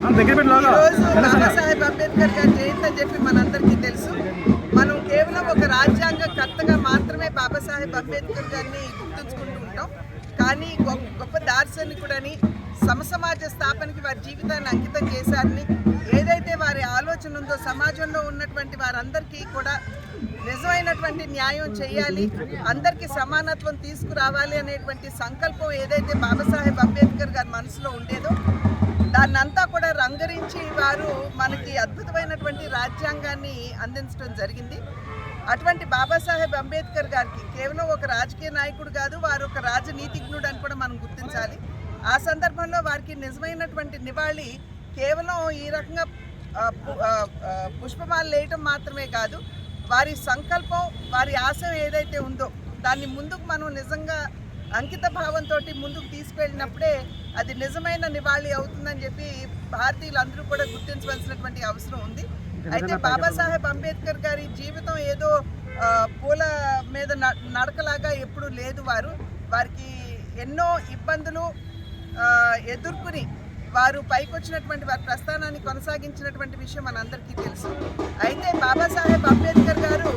బాబాసాహెబ్ అంబేద్కర్ గారి జయంతి అని చెప్పి మనందరికీ తెలుసు. మనం కేవలం ఒక రాజ్యాంగ కర్తగా మాత్రమే బాబాసాహెబ్ అంబేద్కర్ గారిని గుర్తుంచుకుంటూ ఉంటాం. కానీ గొప్ప గొప్ప దార్శనికుడని సమసమాజ స్థాపనకి వారి జీవితాన్ని అంకితం చేశారని ఏదైతే వారి ఆలోచన ఉందో సమాజంలో ఉన్నటువంటి వారందరికీ కూడా నిజమైనటువంటి న్యాయం చేయాలి అందరికీ సమానత్వం తీసుకురావాలి అనేటువంటి సంకల్పం ఏదైతే బాబాసాహెబ్ అంబేద్కర్ గారి మనసులో ఉండేదో దాన్నంతా గారు వారు మనకి అద్భుతమైనటువంటి రాజ్యాంగాన్ని అందించడం జరిగింది. అటువంటి బాబాసాహెబ్ అంబేద్కర్ గారికి కేవలం ఒక రాజకీయ నాయకుడు కాదు వారు ఒక రాజనీతిజ్ఞుడు అని కూడా మనం గుర్తించాలి. ఆ సందర్భంలో వారికి నిజమైనటువంటి నివాళి కేవలం ఈ రకంగా పుష్పమాలు వేయటం మాత్రమే కాదు వారి సంకల్పం వారి ఆశయం ఏదైతే ఉందో దాన్ని ముందుకు మనం నిజంగా అంకిత భావంతో ముందుకు తీసుకెళ్ళినప్పుడే అది నిజమైన నివాళి అవుతుందని చెప్పి భారతీయులందరూ కూడా గుర్తించవలసినటువంటి అవసరం ఉంది. అయితే బాబాసాహెబ్ అంబేద్కర్ గారి జీవితం ఏదో పూల మీద న- నడకలాగా ఎప్పుడూ లేదు వారు. వారికి ఎన్నో ఇబ్బందులు ఎదుర్కొని వారు పైకొచ్చినటువంటి వారి ప్రస్థానాన్ని కొనసాగించినటువంటి విషయం మనందరికీ తెలుసు. అయితే బాబాసాహెబ్ అంబేద్కర్ గారు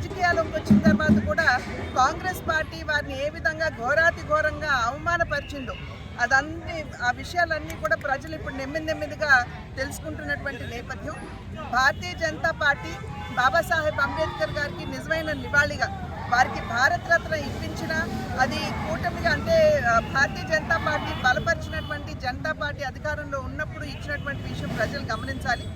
రాజకీయాల్లోకి వచ్చిన తర్వాత కూడా కాంగ్రెస్ పార్టీ వారిని ఏ విధంగా ఘోరాతి ఘోరంగా అవమానపరిచిందో అదన్నీ ఆ విషయాలన్నీ కూడా ప్రజలు ఇప్పుడు నెమ్మది నెమ్మదిగా తెలుసుకుంటున్నటువంటి నేపథ్యం. భారతీయ జనతా పార్టీ బాబాసాహెబ్ అంబేద్కర్ గారికి నిజమైన నివాళిగా వారికి భారత రత్న ఇప్పించిన అది కూటమిగా అంటే భారతీయ జనతా పార్టీ బలపరిచినటువంటి జనతా పార్టీ అధికారంలో ఉన్నప్పుడు ఇచ్చినటువంటి విషయం ప్రజలు గమనించాలి.